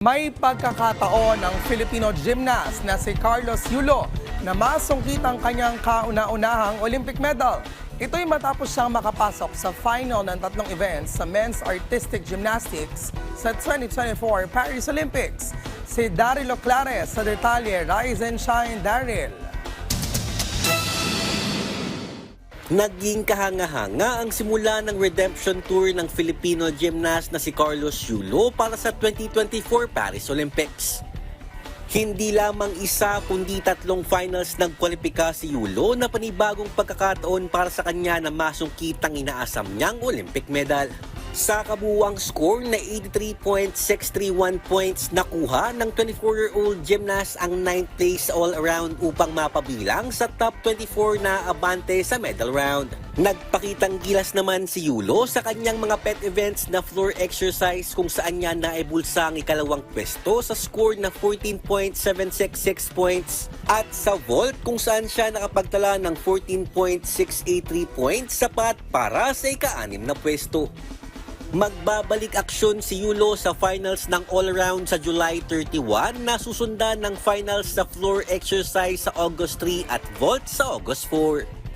May pagkakataon ang Filipino gymnast na si Carlos Yulo na masungkit ang kanyang kauna-unahang Olympic medal. Ito'y matapos siyang makapasok sa final ng tatlong events sa Men's Artistic Gymnastics sa 2024 Paris Olympics. Si Daryl Oclares sa detalye. Rise and shine, Daryl. Naging kahanga-hanga ang simula ng redemption tour ng Filipino gymnast na si Carlos Yulo para sa 2024 Paris Olympics. Hindi lamang isa kundi tatlong finals nagkwalipika si Yulo na panibagong pagkakataon para sa kanya na masungkit ang inaasam niyang Olympic medal. Sa kabuwang score na 83.631 points, nakuha ng 24-year-old gymnast ang 9th place all-around upang mapabilang sa top 24 na abante sa medal round. Nagpakitang gilas naman si Yulo sa kanyang mga pet events na floor exercise kung saan niya naibulsa ang ikalawang pwesto sa score na 14.766 points at sa vault kung saan siya nakapagtala ng 14.683 points sapat para sa ika-anim na pwesto. Magbabalik aksyon si Yulo sa finals ng all-around sa July 31 na susundan ng finals sa floor exercise sa August 3 at vault sa August 4.